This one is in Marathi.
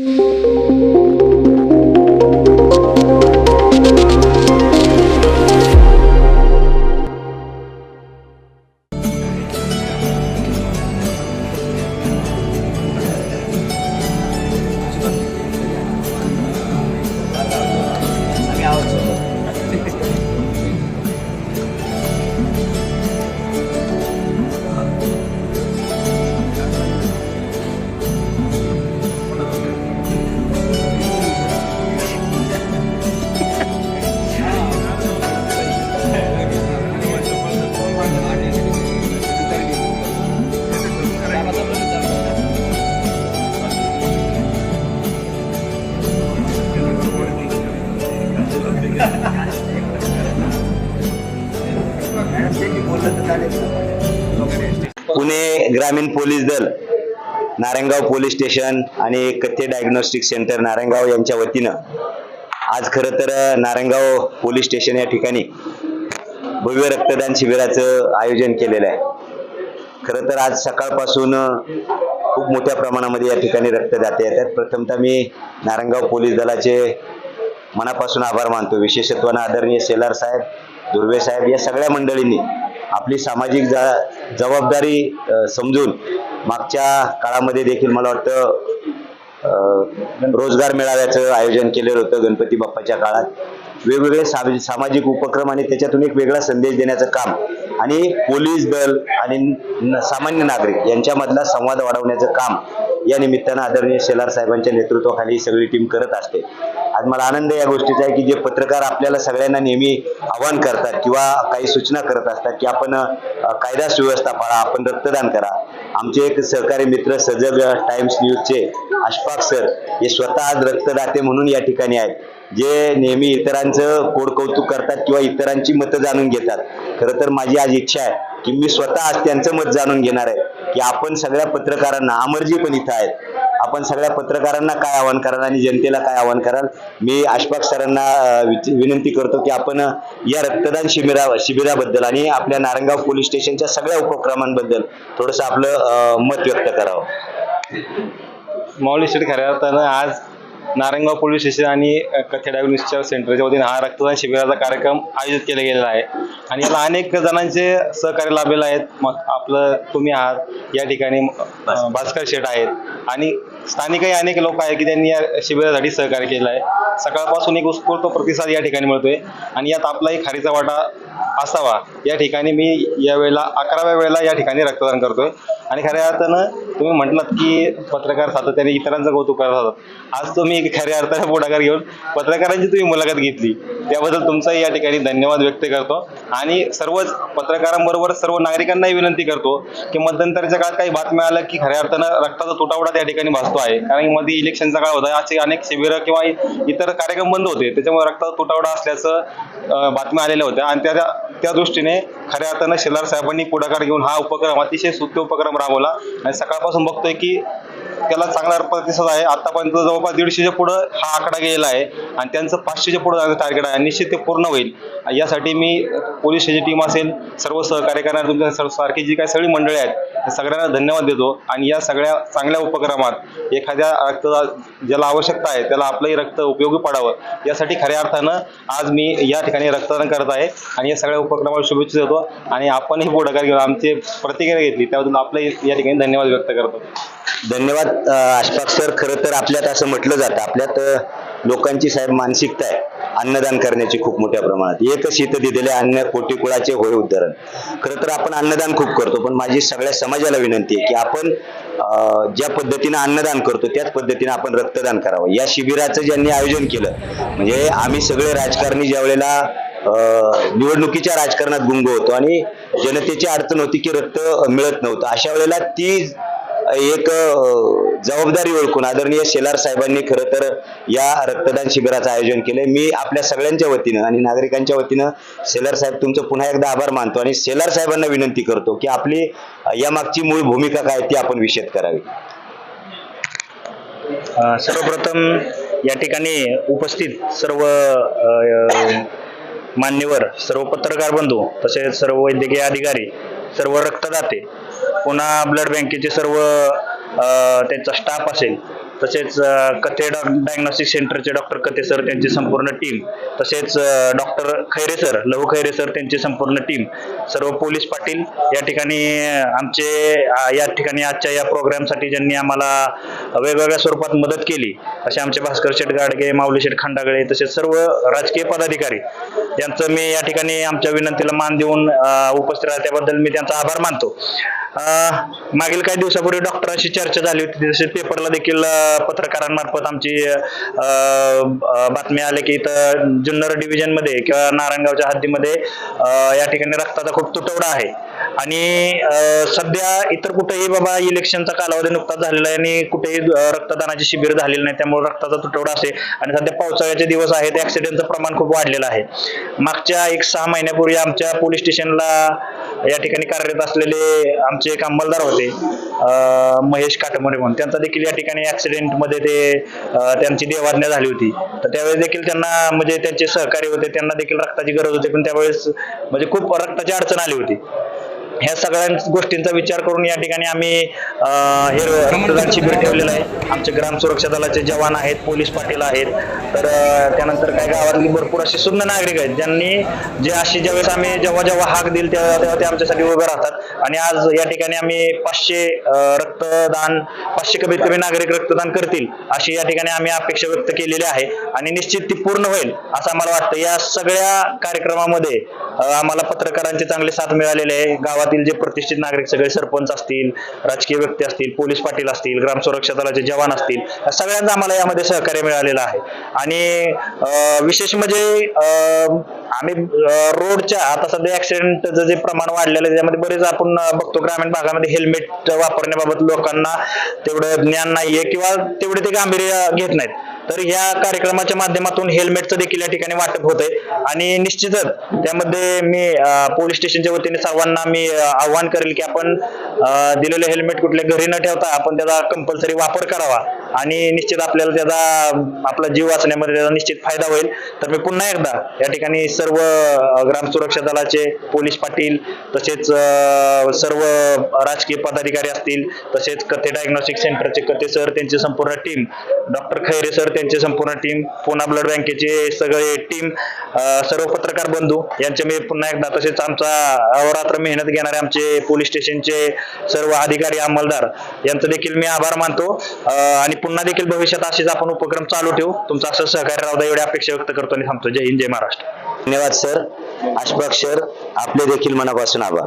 पुणे ग्रामीण पोलीस दल नारायणगाव पोलीस स्टेशन आणि कथ्थे डायग्नोस्टिक सेंटर नारायणगाव यांच्या वतीनं आज खरं तर नारायणगाव पोलीस स्टेशन या ठिकाणी भव्य रक्तदान शिबिराचं आयोजन केलेलं आहे. खरं तर आज सकाळपासून खूप मोठ्या प्रमाणामध्ये या ठिकाणी रक्तदाते येतात. प्रथमतः मी नारायणगाव पोलीस दलाचे मनापासून आभार मानतो. विशेषत्वानं आदरणीय सेलार साहेब दुर्वे साहेब या सगळ्या मंडळींनी आपली सामाजिक जबाबदारी समजून मागच्या काळामध्ये देखील मला वाटतं रोजगार मेळाव्याचं आयोजन केलेलं होतं गणपती बाप्पाच्या काळात. वेगवेगळे साम- सामाजिक उपक्रम आणि त्याच्यातून एक वेगळा संदेश देण्याचं काम आणि पोलीस दल आणि न- सामान्य नागरिक यांच्यामधला संवाद वाढवण्याचं काम या निमित्तानं आदरणीय शेलार साहेबांच्या नेतृत्वाखाली ही सगळी टीम करत असते. आज मला आनंद या गोष्टीचा आहे की जे पत्रकार आपल्याला सगळ्यांना नेहमी आवाहन करतात किंवा काही सूचना करत असतात की आपण कायदा सुव्यवस्था पाळा आपण रक्तदान करा. आमचे एक सहकारी मित्र सजग टाइम्स न्यूजचे अशफाक सर हे स्वतः आज रक्तदाते म्हणून या ठिकाणी आहेत. जे नेहमी इतरांचं कोड कौतुक करतात किंवा इतरांची मतं जाणून घेतात. खरं तर माझी आज इच्छा आहे की मी स्वतः आज त्यांचं मत जाणून घेणार आहे की आपण सगळ्या पत्रकारांना अमरजी पण इथं आहेत. आपण सगळ्या पत्रकारांना काय आवाहन कराल आणि जनतेला काय आवाहन कराल? मी आशफाक सरांना विनंती करतो की आपण या रक्तदान शिबिरा शिबिराबद्दल आणि आपल्या नारंगाव पोलीस स्टेशनच्या सगळ्या उपक्रमांबद्दल थोडंसं आपलं मत व्यक्त करावं. माऊली शेठ खऱ्या अर्थानं आज नारायणगाव पोलीस स्टेशन आणि कथे डायग्नोस्टिक सेंटरच्या वतीने हा रक्तदान शिबिराचा कार्यक्रम आयोजित केला गेलेला आहे. आणि याला अनेक जणांचे सहकार्य लाभलेले आहेत. मग आपलं तुम्ही आहात. या ठिकाणी भास्कर शेठ आहेत. आणि स्थानिकही अनेक लोक आहेत की त्यांनी या शिबिरासाठी सहकार्य केलं आहे. सकाळपासून एक उत्स्फूर्त प्रतिसाद या ठिकाणी मिळतोय. आणि यात आपलाही खारीचा वाटा असावा. या ठिकाणी मी या वेळेला अकराव्या वेळेला या ठिकाणी रक्तदान करतोय. आणि खऱ्या अर्थानं तुम्ही म्हटलात की पत्रकार सातत्याने इतरांचं कौतुक करत होतात. आज तुम्ही खऱ्या अर्थाने पुढाकार घेऊन पत्रकारांची तुम्ही मुलाखत घेतली. त्याबद्दल तुमचाही या ठिकाणी धन्यवाद व्यक्त करतो. आणि सर्वच पत्रकारांबरोबर सर्व नागरिकांनाही विनंती करतो की मध्यंतरीच्या काळात काही बातम्या आल्या की खऱ्या अर्थानं रक्ताचा तुटावडा त्या ठिकाणी भासतो आहे. कारण की मध्ये इलेक्शनचा काळ होता. असे अनेक शिबिरं किंवा इतर कार्यक्रम बंद होते. त्याच्यामुळे रक्ताचा तुटावडा असल्याचं बातम्या आलेल्या होत्या. आणि त्या त्या दृष्टीने खऱ्या अर्थानं शेलार साहेबांनी पुढाकार घेऊन हा उपक्रम अतिशय सुत्य उपक्रम राबवला. आणि सकाळपासून बघतोय की त्याला चांगला प्रतिसाद आहे. आतापर्यंत जवळपास दीडशेच्या पुढं हा आकडा गेलेला आहे आणि त्यांचं पाचशेच्या पुढं जाण्याचं टार्गेट आहे. निश्चित ते पूर्ण होईल. यासाठी मी पोलीस स्टेशन टीम असेल सर्व सहकार्य करणारे तुमच्या सर्व सारखी जी काही सगळी मंडळी आहेत त्या सगळ्यांना धन्यवाद देतो. आणि या सगळ्या चांगल्या उपक्रमात एखाद्या रक्त ज्याला आवश्यकता आहे त्याला आपलंही रक्त उपयोगी पडावं. यासाठी खऱ्या अर्थानं आज मी या ठिकाणी रक्तदान करत आहे आणि या सगळ्या उपक्रमाला शुभेच्छा देतो. आणि आपणही पुढाकार घेऊन आमची प्रतिक्रिया घेतली. त्याबद्दल आपलंही या ठिकाणी धन्यवाद व्यक्त करतो. धन्यवाद अ, सर. खरं तर आपल्यात असं म्हटलं जातं. आपल्यात लोकांची साहेब मानसिकता आहे. अन्नदान करण्याची खूप मोठ्या प्रमाणात. एकच शीत दिलेले अन्न कोटी कुळाचे होय उद्धरण. खरं तर आपण अन्नदान खूप करतो पण माझी सगळ्या समाजाला विनंती आहे की आपण ज्या पद्धतीनं अन्नदान करतो त्याच पद्धतीनं आपण रक्तदान करावं. या शिबिराचं ज्यांनी आयोजन केलं म्हणजे आम्ही सगळे राजकारणी ज्या वेळेला निवडणुकीच्या राजकारणात गुंग होतो आणि जनतेची अडचण होती की रक्त मिळत नव्हतं अशा वेळेला ती एक जबाबदारी ओळखून आदरणीय शेलार साहेबांनी खरं तर या रक्तदान शिबिराचं आयोजन केलंय. मी आपल्या सगळ्यांच्या वतीनं आणि नागरिकांच्या वतीनं शेलार साहेब तुमचं पुन्हा एकदा आभार मानतो आणि शेलार साहेबांना विनंती करतो की आपली यामागची मूळ भूमिका काय ती आपण विषद करावी. सर्वप्रथम या ठिकाणी उपस्थित सर्व मान्यवर सर्व पत्रकार बंधू तसेच सर्व वैद्यकीय अधिकारी सर्व रक्तदाते पुन्हा ब्लड बँकेचे सर्व त्यांचा स्टाफ असेल तसेच कथे कथे डायग्नॉस्टिक सेंटरचे डॉक्टर कथे सर त्यांची संपूर्ण टीम तसेच डॉक्टर खैरे सर लहू खैरे सर त्यांची संपूर्ण टीम सर्व पोलीस पाटील या ठिकाणी आमचे या ठिकाणी आजच्या या प्रोग्रामसाठी ज्यांनी आम्हाला वेगवेगळ्या स्वरूपात मदत केली असे आमचे भास्कर शेठ गाडगे माऊली शेठ खांडागळे तसेच सर्व राजकीय पदाधिकारी यांचं मी या ठिकाणी आमच्या विनंतीला मान देऊन उपस्थित राहत्याबद्दल मी त्यांचा आभार मानतो. मागील काही दिवसापूर्वी डॉक्टरांशी चर्चा झाली होती. तसेच पेपरला देखील पत्रकारांमार्फत आमची बातमी आले की इथं जुन्नर डिव्हिजनमध्ये किंवा नारायणगावच्या हद्दीमध्ये या ठिकाणी रक्ताचा खूप तुटवडा आहे. आणि सध्या इतर कुठेही बाबा इलेक्शनचा कालावधी नुकताच झालेला आहे आणि कुठेही रक्तदानाचे रक्तदानाची शिबिर झालेली नाही. त्यामुळे रक्ताचा तुटवडा असे आणि सध्या पावसाळ्याचे दिवस आहेत ऍक्सिडेंटचं प्रमाण खूप वाढलेलं आहे. मागच्या एक सहा महिन्यापूर्वी आमच्या पोलीस स्टेशनला या ठिकाणी कार्यरत असलेले आमचे एक अंमलदार होते महेश काटमोरे म्हणून. त्यांचा देखील या ठिकाणी ऍक्सिडेंटमध्ये ते त्यांची देवाज्ञा झाली होती. तर त्यावेळेस देखील त्यांना म्हणजे त्यांचे सहकारी होते त्यांना देखील रक्ताची गरज होती. पण त्यावेळेस म्हणजे खूप रक्ताची अडचण आली होती. ह्या सगळ्या गोष्टींचा विचार करून या ठिकाणी आम्ही हे रक्तदान शिबिर ठेवलेलं आहे. आमचे ग्राम सुरक्षा दलाचे जवान आहेत पोलीस पाटील आहेत. तर त्यानंतर काही गावातली भरपूर असे सुंदर नागरिक आहेत ज्यांनी जे अशी ज्यावेळेस आम्ही जेव्हा जेव्हा हाक दिल तेव्हा तेव्हा ते आमच्यासाठी उभे राहतात. आणि आज या ठिकाणी आम्ही पाचशे रक्तदान पाचशे कमीत कमी नागरिक रक्तदान करतील अशी या ठिकाणी आम्ही अपेक्षा व्यक्त केलेली आहे. आणि निश्चित ती पूर्ण होईल असं आम्हाला वाटतं. या सगळ्या कार्यक्रमामध्ये आम्हाला पत्रकारांची चांगली साथ मिळालेली आहे. गावात गावातील जे प्रतिष्ठित नागरिक सगळे सरपंच असतील राजकीय व्यक्ती असतील पोलीस पाटील असतील ग्राम सुरक्षा दलाचे जवान असतील या आम्हाला यामध्ये सहकार्य मिळालेलं आहे. आणि अं, विशेष म्हणजे अं, आम्ही रोडच्या आता सध्या ऍक्सिडेंटचं जे प्रमाण वाढलेलं आहे त्यामध्ये बरेच आपण बघतो ग्रामीण भागामध्ये हेल्मेट वापरण्याबाबत लोकांना तेवढं ज्ञान नाहीये किंवा तेवढे ते गांभीर्य घेत नाहीत. तर या कार्यक्रमाच्या माध्यमातून हेल्मेटचं देखील या ठिकाणी वाटप होत आहे आणि निश्चितच त्यामध्ये मी पोलीस स्टेशनच्या वतीने सर्वांना मी आव्हान करेल की आपण दिलेलं हेल्मेट कुठल्या घरी न ठेवता आपण त्याचा कंपल्सरी वापर करावा. आणि निश्चित आपल्याला त्याचा आपला जीव वाचण्यामध्ये त्याचा निश्चित फायदा होईल. तर मी पुन्हा एकदा या ठिकाणी सर्व ग्राम सुरक्षा दलाचे पोलीस पाटील तसेच सर्व राजकीय पदाधिकारी असतील तसेच कथे डायग्नॉस्टिक सेंटरचे कथे सर त्यांची संपूर्ण टीम डॉक्टर खैरे सर त्यांची संपूर्ण टीम पुणा ब्लड बँकेचे सगळे टीम सर्व पत्रकार बंधू यांचे मी पुन्हा एकदा तसेच आमचा अहोरात्र मेहनत घेणारे आमचे पोलीस स्टेशनचे सर्व अधिकारी अंमलदार यांचं देखील मी आभार मानतो. आणि पुन्हा देखील भविष्यात असेच आपण उपक्रम चालू ठेवू. तुमचा असं सहकार्य राहू एवढी अपेक्षा व्यक्त करतो आणि थांबतो. जय हिंद जय महाराष्ट्र. धन्यवाद सर. अशफाक सर आपले देखील मनापासून आभार.